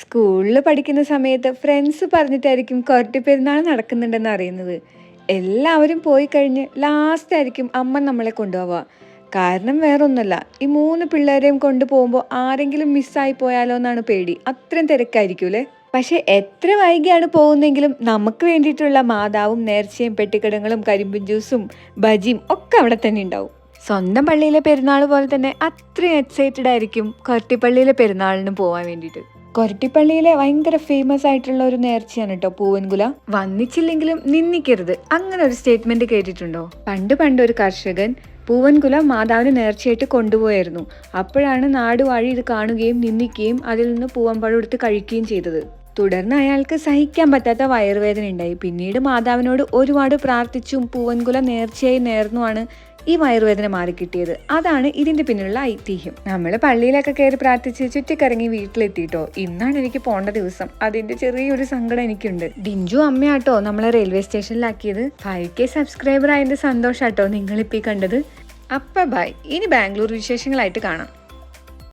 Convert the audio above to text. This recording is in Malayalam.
സ്കൂളിൽ പഠിക്കുന്ന സമയത്ത് ഫ്രണ്ട്സ് പറഞ്ഞിട്ടായിരിക്കും കൊരട്ടി പെരുന്നാൾ നടക്കുന്നുണ്ടെന്ന് അറിയുന്നത്. എല്ലാവരും പോയി കഴിഞ്ഞ് ലാസ്റ്റ് ആയിരിക്കും അമ്മ നമ്മളെ കൊണ്ടുപോവുക. കാരണം വേറൊന്നുമല്ല ഈ മൂന്ന് പിള്ളേരെയും കൊണ്ടുപോകുമ്പോൾ ആരെങ്കിലും മിസ്സായി പോയാലോ എന്നാണ് പേടി. അത്രയും തിരക്കായിരിക്കൂലേ പക്ഷെ എത്ര വൈകിയാണ് പോകുന്നെങ്കിലും നമുക്ക് വേണ്ടിയിട്ടുള്ള മാതാവും നേർച്ചയും പെട്ടിക്കടങ്ങളും കരിമ്പും ജ്യൂസും ബജിയും ഒക്കെ അവിടെ തന്നെ ഉണ്ടാവും. സ്വന്തം പള്ളിയിലെ പെരുന്നാൾ പോലെ തന്നെ അത്രയും എക്സൈറ്റഡ് ആയിരിക്കും കൊരട്ടിപ്പള്ളിയിലെ പെരുന്നാളിന് പോകാൻ വേണ്ടിയിട്ട്. കൊരട്ടിപ്പള്ളിയിലെ ഭയങ്കര ഫേമസ് ആയിട്ടുള്ള ഒരു നേർച്ചയാണ് കേട്ടോ പൂവൻകുല. വന്നിച്ചില്ലെങ്കിലും നിന്ദിക്കരുത് അങ്ങനെ ഒരു സ്റ്റേറ്റ്മെന്റ് കേട്ടിട്ടുണ്ടോ? പണ്ട് പണ്ട് ഒരു കർഷകൻ പൂവൻകുല മാതാവിന് നേർച്ചയായിട്ട് കൊണ്ടുപോയായിരുന്നു. അപ്പോഴാണ് നാടുവാഴി ഇത് കാണുകയും നിന്ദിക്കുകയും അതിൽ നിന്ന് പൂവൻപഴം എടുത്ത് കഴിക്കുകയും ചെയ്തത്. തുടർന്ന് അയാൾക്ക് സഹിക്കാൻ പറ്റാത്ത വയറുവേദന ഉണ്ടായി പിന്നീട് മാതാവിനോട് ഒരുപാട് പ്രാർത്ഥിച്ചും പൂവൻകുല നേർച്ചയായി നേർന്നുമാണ് ഈ വയറുവേദന മാറിക്കിട്ടിയത് അതാണ് ഇതിന്റെ പിന്നിലുള്ള ഐതിഹ്യം. നമ്മൾ പള്ളിയിലൊക്കെ കയറി പ്രാർത്ഥിച്ച് ചുറ്റിക്കറങ്ങി വീട്ടിലെത്തിയിട്ടോ. ഇന്നാണ് എനിക്ക് പോണ്ട ദിവസം. അതിന്റെ ചെറിയൊരു സങ്കടം എനിക്കുണ്ട്. ഡിഞ്ചു അമ്മയാട്ടോ നമ്മളെ റെയിൽവേ സ്റ്റേഷനിലാക്കിയത്. ഫൈവ് കെ സബ്സ്ക്രൈബർ ആയതിന്റെ സന്തോഷാട്ടോ നിങ്ങളിപ്പീ കണ്ടത്. അപ്പ ബൈ. ഇനി ബാംഗ്ലൂർ വിശേഷങ്ങളായിട്ട് കാണാം.